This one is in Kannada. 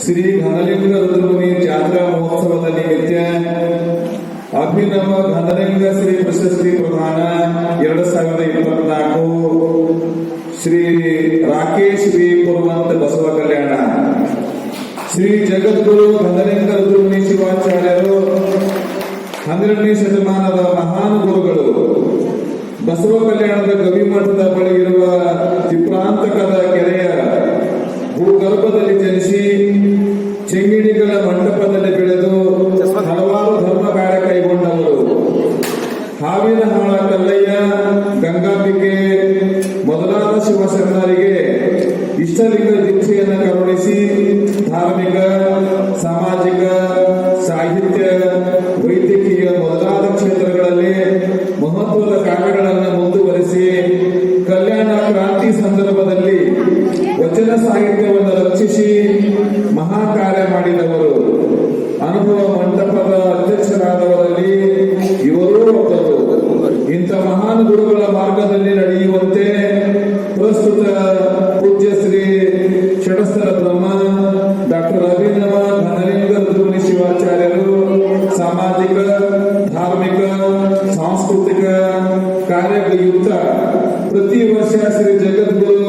ಶ್ರೀ ಘನಲಿಂಗ ರುದ್ರಮುನಿ ಜಾತ್ರಾ ಮಹೋತ್ಸವದ ನಿಮಿತ್ತ ಅಭಿನವ ಘನಲಿಂಗ ಶ್ರೀ ಪ್ರಶಸ್ತಿ ಪ್ರದಾನ ಎರಡು ಸಾವಿರದ ಇಪ್ಪತ್ನಾಲ್ಕು. ಶ್ರೀ ರಾಕೇಶ್ ಬಿ ಪುರುವಂತ ಬಸವ ಕಲ್ಯಾಣ. ಶ್ರೀ ಜಗದ್ಗುರು ಘನಲಿಂಗ ರುದ್ರಮುನಿ ಶಿವಾಚಾರ್ಯರು, ಹನ್ನೆರಡನೇ ಶತಮಾನದ ಮಹಾನ್ ಗುರುಗಳು. ಬಸವ ಕಲ್ಯಾಣದ ಗವಿಮಠದ ಬಳಿ ಇರುವ ತಿಪ್ರಾಂತಕದ ಭೂಗರ್ಭದಲ್ಲಿ ಜನಿಸಿ ಮಂಟಪದಲ್ಲಿ ಬೆಳೆದು ಹಲವಾರು ಧರ್ಮ ಕಾರ್ಯ ಕೈಗೊಂಡವರು. ಹಾವಿನ ಹಾಳ ಕಲ್ಲಯ್ಯ, ಗಂಗಾಂಬಿಕೆ, ಮೊದಲಾದ ಶಿವಶರಣರಿಗೆ ಇಷ್ಟಲಿಂಗ ದೀಕ್ಷೆಯನ್ನು ಕರುಣಿಸಿ ಧಾರ್ಮಿಕ, ಸಾಮಾಜಿಕ, ಸಾಹಿತ್ಯ, ವೈದ್ಯಕೀಯ ಮೊದಲಾದ ಕ್ಷೇತ್ರಗಳಲ್ಲಿ ಮಹತ್ವದ ಕಾರ್ಯಗಳನ್ನು ಮುಂದುವರಿಸಿ ಕಲ್ಯಾಣ ಕ್ರಾಂತಿ ಸಂದರ್ಭದಲ್ಲಿ ವಚನ ಸಾಹಿತ್ಯವನ್ನು ರಕ್ಷಿಸಿ ಮಹಾ ಕಾರ್ಯ ಮಾಡಿದವರು. ಅನುಭವ ಮಂಟಪದ ಅಧ್ಯಕ್ಷರಾದವರಲ್ಲಿ ಇವರೂ ಒಬ್ಬರು. ಇಂಥ ಮಹಾನ್ ಗುರುಗಳ ಮಾರ್ಗದಲ್ಲಿ ನಡೆಯುವಂತೆ ಪ್ರಸ್ತುತ ಪೂಜ್ಯ ಶ್ರೀ ಷಡಸ್ಥರ ಬ್ರಹ್ಮ ಡಾಕ್ಟರ್ ರವೀಂದ್ರ ಧನಲಿಂಗ ರುದ್ರಮುನಿ ಶಿವಾಚಾರ್ಯರು, ಸಾಮಾಜಿಕ, ಧಾರ್ಮಿಕ, ಸಾಂಸ್ಕೃತಿಕ ಕಾರ್ಯಯುಕ್ತ ಪ್ರತಿ ವರ್ಷ ಶ್ರೀ ಜಗದ್ಗುರು